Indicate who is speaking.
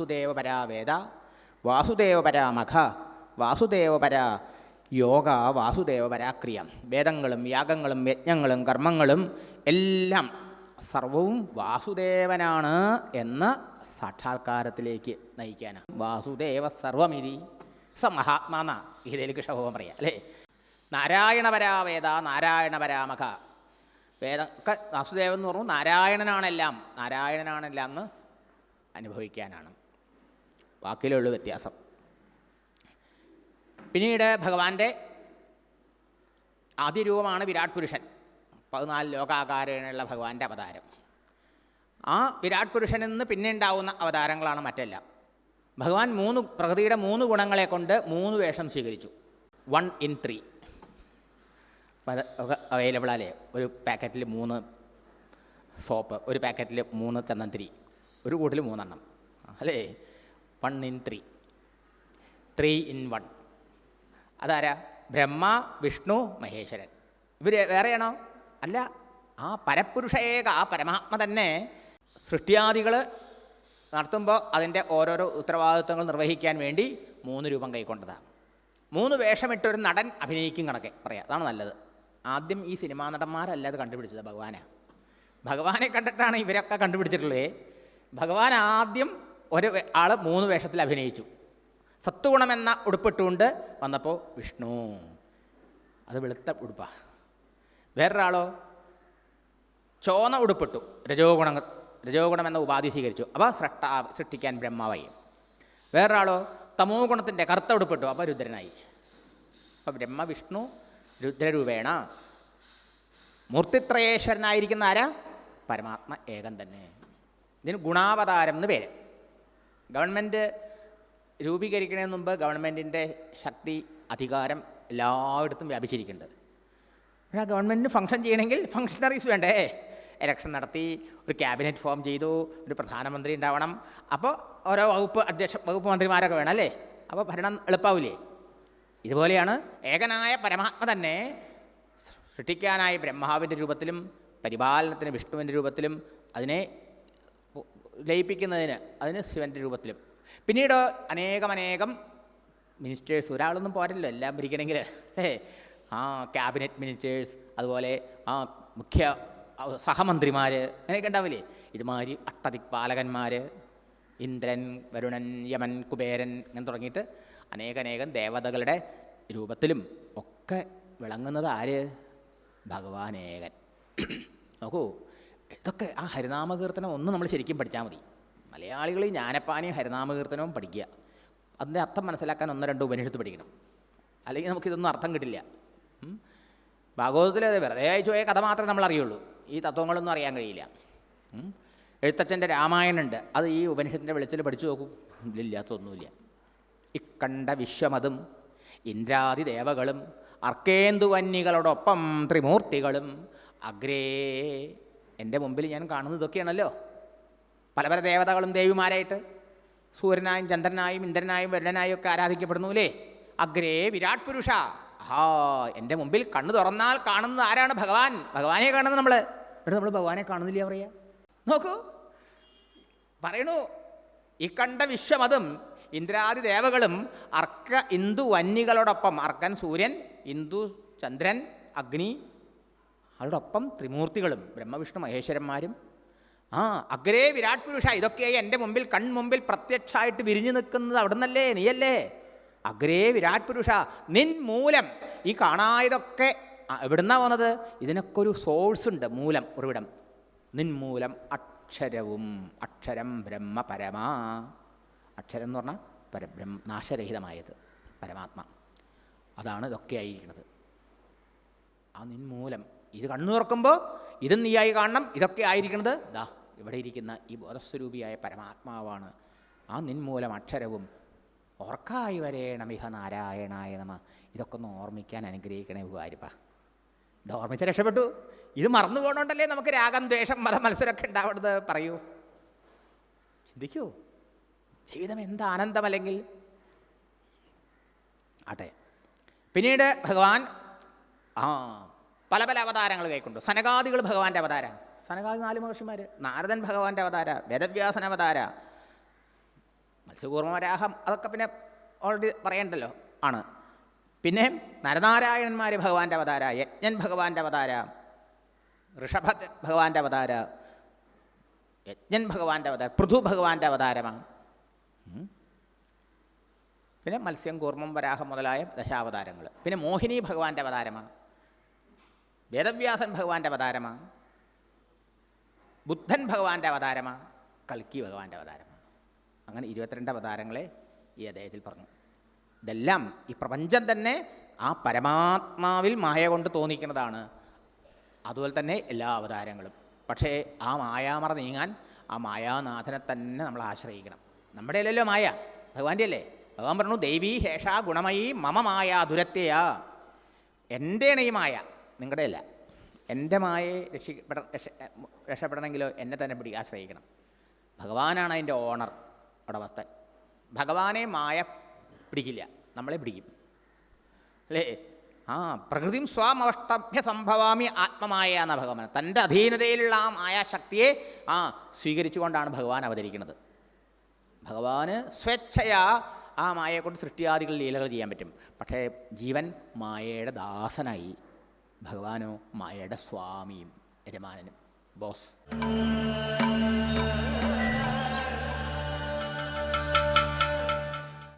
Speaker 1: വാസുദേവപരാ വേദ വാസുദേവപരാ മഖ വാസുദേവപരാ യോഗ വാസുദേവപരാ ക്രിയ. വേദങ്ങളും യാഗങ്ങളും യജ്ഞങ്ങളും കർമ്മങ്ങളും എല്ലാം സർവവും വാസുദേവനാണ് എന്ന സാക്ഷാത്കാരത്തിലേക്ക് നയിക്കാനാണ്. വാസുദേവ സർവമിതി സ മഹാത്മാന ഗീതയിലേക്ക് ക്ഷഭവം പറയാം അല്ലേ? നാരായണപരാ വേദ നാരായണപരാമഖ വേദ വാസുദേവൻ എന്ന് പറഞ്ഞു നാരായണനാണെല്ലാം നാരായണനാണെല്ലാം എന്ന് അനുഭവിക്കാനാണ്. വാക്കിലുള്ള വ്യത്യാസം. പിന്നീട് ഭഗവാന്റെ ആദ്യരൂപമാണ് വിരാട് പുരുഷൻ. പതിനാല് ലോകാകാരനുള്ള ഭഗവാന്റെ അവതാരം. ആ വിരാട് പുരുഷനിൽ നിന്ന് പിന്നെ ഉണ്ടാവുന്ന അവതാരങ്ങളാണ് മറ്റെല്ലാം. ഭഗവാൻ മൂന്ന് പ്രകൃതിയുടെ മൂന്ന് ഗുണങ്ങളെ കൊണ്ട് മൂന്ന് വേഷം സ്വീകരിച്ചു. One in three. അവൈലബിൾ അല്ലേ ഒരു പാക്കറ്റിൽ മൂന്ന് സോപ്പ് ഒരു പാക്കറ്റിൽ മൂന്ന് ചന്ദനത്തിരി ഒരു കൂട്ടിൽ മൂന്നെണ്ണം. അല്ലേ? One in three three in one അതാരാ? ബ്രഹ്മ വിഷ്ണു മഹേശ്വരൻ. ഇവർ വേറെയാണോ? അല്ല ആ പരപുരുഷ ഏക ആ പരമാത്മ തന്നെ സൃഷ്ടിയാദികൾ നടത്തുമ്പോൾ അതിന്റെ ഓരോരോ ഉത്തരവാദിത്വങ്ങൾ നിർവഹിക്കാൻ വേണ്ടി മൂന്ന് രൂപം കൈക്കൊണ്ടതാണ് മൂന്ന് വേഷമിട്ടൊരു നടൻ അഭിനയിക്കും കണക്കെ പറയാം. അതാണ് നല്ലത്. ആദ്യം ഈ സിനിമാ നടന്മാരല്ല അത് കണ്ടുപിടിച്ചത് ഭഗവാനാണ് ഭഗവാനെ കണ്ടിട്ടാണ് ഇവരൊക്കെ കണ്ടുപിടിച്ചിട്ടുള്ളത് ഭഗവാൻ ആദ്യം ഒരു ആൾ മൂന്ന് വേഷത്തിൽ അഭിനയിച്ചു. സത്വഗുണമെന്ന ഉടുപ്പിട്ടുകൊണ്ട് വന്നപ്പോൾ വിഷ്ണു. അത് വെളുത്ത ഉടുപ്പാണ് വേറൊരാളോ? ചോന്ന ഉടുപ്പിട്ടു. രജോ ഗുണ രജോ ഗുണമെന്ന ഉപാധി സ്വീകരിച്ചു. അപ്പോൾ സൃഷ്ട സൃഷ്ടിക്കാൻ ബ്രഹ്മാവായി. വേറൊരാളോ? തമോ ഗുണത്തിന്റെ കറുത്ത ഉടുപ്പിട്ടു. അപ്പോൾ രുദ്രനായി. അപ്പോൾ ബ്രഹ്മ വിഷ്ണു രുദ്രരൂപേണ. മൂർത്തിത്രയേശ്വരനായിരിക്കുന്ന ആരാ? പരമാത്മ ഏകം തന്നെ. ഇതിന് ഗുണാവതാരം എന്ന് പേര്. ഗവൺമെന്റ് രൂപീകരിക്കുന്നതിന് മുമ്പ് ഗവൺമെന്റിന്റെ ശക്തി അധികാരം എല്ലായിടത്തും വ്യാപിച്ചിരിക്കുന്നുണ്ട്. പക്ഷേ ആ ഗവൺമെന്റിന് ഫംഗ്ഷൻ ചെയ്യണമെങ്കിൽ ഫങ്ഷണറീസ് വേണ്ടേ? ഇലക്ഷൻ നടത്തി ഒരു ക്യാബിനറ്റ് ഫോം ചെയ്തു ഒരു പ്രധാനമന്ത്രി ഉണ്ടാവണം. അപ്പോൾ ഓരോ വകുപ്പ് അധ്യക്ഷ വകുപ്പ് മന്ത്രിമാരൊക്കെ വേണം അല്ലേ? അപ്പോൾ ഭരണം എളുപ്പാവില്ലേ ഇതുപോലെയാണ് ഏകനായ പരമാത്മ തന്നെ സൃഷ്ടിക്കാനായി ബ്രഹ്മാവിന്റെ രൂപത്തിലും പരിപാലനത്തിന് വിഷ്ണുവിന്റെ രൂപത്തിലും അതിനെ ലയിപ്പിക്കുന്നതിന് അതിന് ശിവന്റെ രൂപത്തിലും. പിന്നീട് അനേകം അനേകം മിനിസ്റ്റേഴ്സ് ഒരാളൊന്നും പോരല്ലോ എല്ലാം ഭരിക്കണമെങ്കിൽ. ഏ ആ ക്യാബിനറ്റ് മിനിസ്റ്റേഴ്സ് അതുപോലെ ആ മുഖ്യ സഹമന്ത്രിമാർ അങ്ങനെയൊക്കെ ഉണ്ടാവില്ലേ? ഇതുമാതിരി അഷ്ടദിക്പാലകന്മാർ ഇന്ദ്രൻ വരുണൻ യമൻ കുബേരൻ അങ്ങനെ തുടങ്ങിയിട്ട് അനേകനേകം ദേവതകളുടെ രൂപത്തിലും ഒക്കെ വിളങ്ങുന്നത് ആര്? ഭഗവാനേകൻ. നോക്കൂ ഇതൊക്കെ ആ ഹരിനാമകീർത്തനം ഒന്ന് നമ്മൾ ശരിക്കും പഠിച്ചാൽ മതി. മലയാളികൾ ജ്ഞാനപ്പാനിയും ഹരിനാമകീർത്തനവും പഠിക്കുക. അതിന്റെ അർത്ഥം മനസ്സിലാക്കാൻ ഒന്നോ രണ്ടോ ഉപനിഷത്ത് പഠിക്കണം. അല്ലെങ്കിൽ നമുക്കിതൊന്നും അർത്ഥം കിട്ടില്ല. ഭാഗവതത്തിൽ വെറുതെ അയച്ചു പോയ കഥ മാത്രമേ നമ്മൾ അറിയുള്ളൂ. ഈ തത്വങ്ങളൊന്നും അറിയാൻ കഴിയില്ല. എഴുത്തച്ഛന്റെ രാമായണുണ്ട്. അത് ഈ ഉപനിഷത്തിന്റെ വെളിച്ചത്തിൽ പഠിച്ചു നോക്കും. ഇല്ലാത്തൊന്നുമില്ല ഇക്കണ്ട വിശ്വമതും ഇന്ദ്രാദി ദേവകളും അർക്കേന്ദുവന്യകളോടൊപ്പം ത്രിമൂർത്തികളും അഗ്രേ എന്റെ മുമ്പിൽ ഞാൻ കാണുന്നത് ഇതൊക്കെയാണല്ലോ. പല പല ദേവതകളും ദേവിമാരായിട്ട് സൂര്യനായും ചന്ദ്രനായും ഇന്ദ്രനായും വരുണനായും ഒക്കെ ആരാധിക്കപ്പെടുന്നു അല്ലേ? അഗ്രേ വിരാട് പുരുഷ. ആ എന്റെ മുമ്പിൽ കണ്ണു തുറന്നാൽ കാണുന്നത് ആരാണ്? ഭഗവാൻ. ഭഗവാനെ കാണുന്നത് നമ്മൾ ഇവിടെ നമ്മൾ ഭഗവാനെ കാണുന്നില്ല പറയാ. നോക്കൂ. പറയണു. ഈ കണ്ട വിശ്വമതും ഇന്ദ്രാദി ദേവകളും അർക്ക ഇന്ദു വന്യകളോടൊപ്പം അർക്കൻ സൂര്യൻ ഇന്ദു ചന്ദ്രൻ അഗ്നി അതോടൊപ്പം ത്രിമൂർത്തികളും ബ്രഹ്മവിഷ്ണു മഹേശ്വരന്മാരും. ആ അഗ്രേ വിരാട് പുരുഷ ഇതൊക്കെ എന്റെ മുമ്പിൽ കൺമുമ്പിൽ പ്രത്യക്ഷമായിട്ട് വിരിഞ്ഞു നിൽക്കുന്നത് അവിടുന്നല്ലേ നീയല്ലേ? അഗ്രേ വിരാട് പുരുഷ നിൻ മൂലം. ഈ കാണായതൊക്കെ എവിടുന്നാ വന്നത്? ഇതിനൊക്കെ ഒരു സോഴ്സ് ഉണ്ട് മൂലം ഉറവിടം. നിൻ മൂലം അക്ഷരവും അക്ഷരം ബ്രഹ്മ പരമാ. അക്ഷരം എന്ന് പറഞ്ഞാൽ പരബ്രഹ്മ നാശരഹിതമായത് പരമാത്മ. അതാണ് ഇതൊക്കെ ആയിരിക്കുന്നത് ആ നിൻമൂലം ഇത് കണ്ണു തുറക്കുമ്പോൾ ഇതും നീയായി കാണണം ഇതൊക്കെ ആയിരിക്കുന്നത് ദാ ഇവിടെ ഇരിക്കുന്ന ഈ ബോധസ്വരൂപിയായ പരമാത്മാവാണ്. ആ നിന്മൂലം അക്ഷരവും. ഓർക്കായി വരേണമിഹ നാരായണായ നമ. ഇതൊക്കെ ഒന്ന് ഓർമ്മിക്കാൻ അനുഗ്രഹിക്കണേ ഉപകാരിപ്പ ഇത് ഓർമ്മിച്ച രക്ഷപ്പെട്ടു. ഇത് മറന്നു പോകണോണ്ടല്ലേ നമുക്ക് രാഗം ദ്വേഷം മത മത്സരമൊക്കെ ഉണ്ടാവുന്നത് പറയൂ. ചിന്തിക്കൂ. ജീവിതം എന്ത് ആനന്ദമല്ലെങ്കിൽ. ആട്ടെ. പിന്നീട് ഭഗവാൻ ആ പല പല അവതാരങ്ങൾ കൈക്കൊണ്ടു സനകാദികൾ ഭഗവാന്റെ അവതാര. സനകാദി നാല് മഹർഷിമാർ നാരദൻ ഭഗവാന്റെ അവതാര വേദവ്യാസൻ അവതാര മത്സ്യകൂർമരാഹം അതൊക്കെ പിന്നെ ഓൾറെഡി പറയണ്ടല്ലോ ആണ്. പിന്നെ നരനാരായണന്മാർ ഭഗവാന്റെ അവതാര യജ്ഞൻ ഭഗവാന്റെ അവതാര ഋഷഭ ഭഗവാന്റെ അവതാര യജ്ഞൻ ഭഗവാന്റെ അവതാരം പൃഥു ഭഗവാന്റെ അവതാരമാണ്. പിന്നെ മത്സ്യം കൂർമ്മം വരാഹം മുതലായ ദശാവതാരങ്ങൾ പിന്നെ മോഹിനി ഭഗവാന്റെ അവതാരമാണ്. വേദവ്യാസൻ ഭഗവാന്റെ അവതാരമാണ് ബുദ്ധൻ ഭഗവാന്റെ അവതാരമാണ് കൽക്കി ഭഗവാന്റെ അവതാരമാണ് അങ്ങനെ ഇരുപത്തിരണ്ട് അവതാരങ്ങളെ ഈ അദ്ദേഹത്തിൽ പറഞ്ഞു. ഇതെല്ലാം ഈ പ്രപഞ്ചം തന്നെ ആ പരമാത്മാവിൽ മായ കൊണ്ട് തോന്നിക്കുന്നതാണ്. അതുപോലെ തന്നെ എല്ലാ അവതാരങ്ങളും. പക്ഷേ ആ മായാമറ നീങ്ങാൻ ആ മായാനാഥനെ തന്നെ നമ്മൾ ആശ്രയിക്കണം. നമ്മുടെ അല്ലല്ലോ മായ. ഭഗവാന്റെ അല്ലേ ഭഗവാൻ പറഞ്ഞു ദൈവീ ഹേഷ ഗുണമയി മമ മായ ദുരത്തെയാ എന്റെയാണ് ഈ മായ. നിങ്ങളുടെ അല്ല. എന്റെ മായയെ രക്ഷിക്കപ്പെട രക്ഷ രക്ഷപ്പെടണമെങ്കിലോ എന്നെ തന്നെ പിടി ആശ്രയിക്കണം. ഭഗവാനാണ് അതിന്റെ ഓണർ ഉടമസ്ഥൻ. ഭഗവാനെ മായ പിടിക്കില്ല നമ്മളെ പിടിക്കും. അല്ലേ? ആ പ്രകൃതിം സ്വാമവഷ്ടഭ്യ സംഭവാമി ആത്മമായ എന്ന ഭഗവാൻ. തന്റെ അധീനതയിലുള്ള ആ മായാശക്തിയെ ആ സ്വീകരിച്ചുകൊണ്ടാണ് ഭഗവാൻ അവതരിക്കുന്നത്. ഭഗവാന് സ്വേച്ഛയാ ആ മായയെ കൊണ്ട് സൃഷ്ടിയാദികൾ ലീലകൾ ചെയ്യാൻ പറ്റും. പക്ഷേ ജീവൻ മായയുടെ ദാസനായി. ഭഗവാനോ മായയുടെ സ്വാമിയും യജമാനനും. ബോസ്.